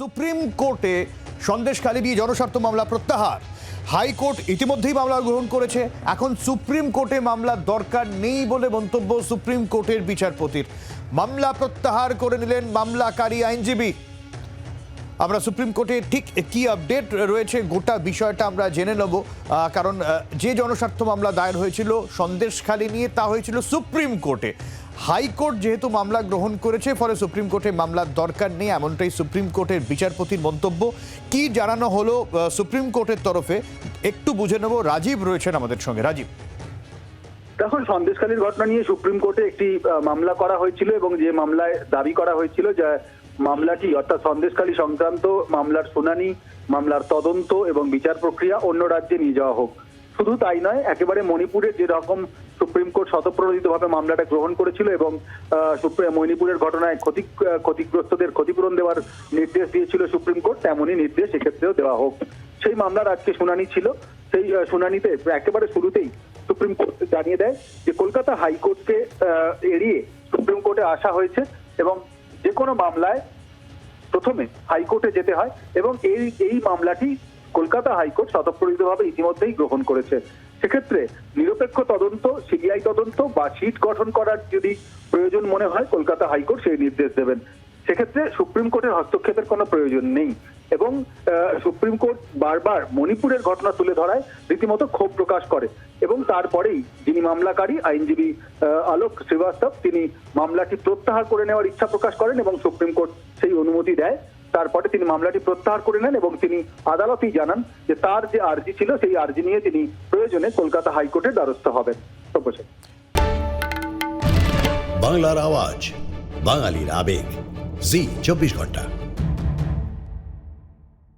Supreme কোর্টে সন্দেশখালী নিয়ে জনস্বার্থ মামলা প্রত্যাহার। হাইকোর্ট ইতিমধ্যেই মামলা গ্রহণ করেছে। এখন সুপ্রিম কোর্টে মামলার দরকার নেই বলে মন্তব্য সুপ্রিম কোর্টের বিচারপতির। মামলা প্রত্যাহার করে নিলেন মামলাকারী আইনজীবী। আমরা সুপ্রিম কোর্টে ঠিক কি আপডেট রয়েছে গোটা বিষয়টা আমরা জেনে নেব। কারণ যে জনস্বার্থ মামলা দায়ের হয়েছিল সন্দেশখালী নিয়ে তা হয়েছিল সুপ্রিম কোর্টে। হাইকোর্ট যেহেতু মামলা গ্রহণ করেছে, ফলে সুপ্রিম কোর্টে মামলার দরকার নেই, এমনটাই সুপ্রিম কোর্টের বিচারপতির মন্তব্য। কি জানানো হলো সুপ্রিম কোর্টের তরফে? একটু বুঝে নেব, রাজীব রয়েছেন আমাদের সঙ্গে। রাজীব। দেখুন, সন্দেশখালীর ঘটনা নিয়ে সুপ্রিম কোর্টে একটি মামলা করা হয়েছিল এবং যে মামলায় দাবি করা হয়েছিল, যে মামলাটি, অর্থাৎ সন্দেশকালী সংক্রান্ত মামলার শুনানি, মামলার তদন্ত এবং বিচার প্রক্রিয়া অন্য রাজ্যে নিয়ে যাওয়া হোক। শুধু তাই নয়, একেবারে মণিপুরের যে রকম সুপ্রিম কোর্ট স্বতঃপ্রণোদিতভাবে মামলাটা গ্রহণ করেছিল এবং মণিপুরের ঘটনায় ক্ষতি ক্ষতিগ্রস্তদের ক্ষতিপূরণ দেওয়ার নির্দেশ দিয়েছিল সুপ্রিম কোর্ট, তেমনই নির্দেশ এক্ষেত্রেও দেওয়া হোক। সেই মামলার আজকে শুনানি ছিল। সেই শুনানিতে একেবারে শুরুতেই সুপ্রিম কোর্ট জানিয়ে দেয় যে কলকাতা হাইকোর্টকে এড়িয়ে সুপ্রিম কোর্টে আসা হয়েছে এবং যে কোনো মামলায় প্রথমে হাইকোর্টে যেতে হয় এবং এই এই মামলাটি কলকাতা হাইকোর্ট স্বতঃপ্রণোদিতভাবে ইতিমধ্যেই গ্রহণ করেছে। সেক্ষেত্রে নিরপেক্ষ তদন্ত, সিবিআই তদন্ত বা সিট গঠন করার যদি প্রয়োজন মনে হয়, কলকাতা হাইকোর্ট সেই নির্দেশ দেবেন। সেক্ষেত্রে সুপ্রিম কোর্টের হস্তক্ষেপের কোনো প্রয়োজন নেই এবং সুপ্রিম কোর্ট বারবার মণিপুরের ঘটনা তুলে ধরায়, রীতিমতো ক্ষোভ প্রকাশ করে এবং তারপরেই যিনি মামলাকারী আইনজীবী আলোক শ্রীবাস্তব, তিনি মামলাটি প্রত্যাহার করে নেওয়ার ইচ্ছা প্রকাশ করেন এবং সুপ্রিম কোর্ট সেই অনুমতি দেয়। তারপরে তিনি মামলাটি প্রত্যাহার করে নেন এবং তিনি আদালতেই জানান যে তার যে আর্জি ছিল, সেই আর্জি নিয়ে তিনি প্রয়োজনে কলকাতা হাইকোর্টের দ্বারস্থ হবেন। বাংলার আওয়াজ, বাঙালির আবেগ। জি, চব্বিশ ঘণ্টা।